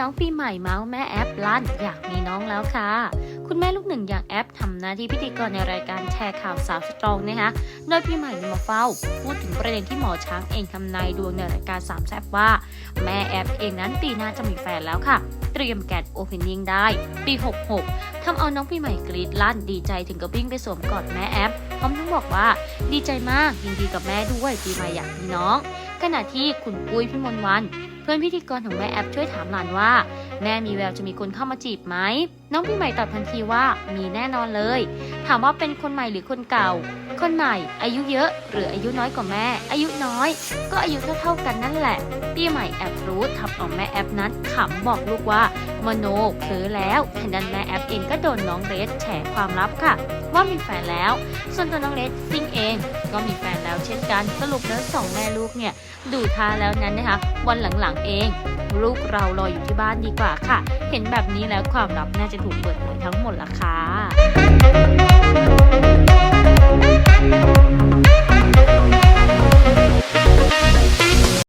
น้องปีใหม่เมาส์แม่แอปลั่นอยากมีน้องแล้วค่ะ คุณแม่ลูกหนึ่งอย่างแอปทำหน้าที่พิธีกรในรายการแชร์ข่าวสาวสตรองนะคะโดยปีใหม่มาเฝ้า พูดถึงประเด็นที่หมอช้างเองทำนายดวงในรายการสามแซบว่า แม่แอปเองนั้นปีหน้าจะมีแฟนแล้วค่ะ เตรียมแกดโอเพนนิ่งได้ ปี 66ทำเอาน้องปีใหม่กรีดลั่นดีใจถึงกับวิ่งไปสวมกอดแม่แอปพร้อมทั้งบอกว่า ดีใจมากยินดีกับแม่ด้วยปีใหม่อยากมีน้องขณะที่คุณปุ้ยพี่มนวัน อนพิธีกรของแม่แอปช่วยถามหลานว่า แม่มีแววจะมีคนเข้ามาจีบไหม น้องพี่ใหม่ตอบทันทีว่ามีแน่นอนเลย ถามว่าเป็นคนใหม่หรือคนเก่า คนใหม่ อายุเยอะ หรืออายุน้อยกว่าแม่ อายุน้อย ก็อายุเท่าๆกันนั่นแหละปีใหม่แอบรู้ทำเอาแม่แอปนั้นขำบอกลูกว่ามโนเผลอแล้วขณะนั้นแม่แอปเองก็โดนน้องเรสแฉความลับค่ะ ว่ามีแฟนแล้ว ส่วนตัวน้องเรสซิ่งเอง ก็มีแฟนแล้วเช่นกันสรุปแล้วสองแม่ลูกเนี่ยดูท่าแล้วนั้นนะคะ วันหลังๆเอง ลูกเรารออยู่ที่บ้านดีกว่าค่ะ เห็นแบบนี้แล้วความลับน่าจะถูกเปิดเผยทั้งหมดละค่ะ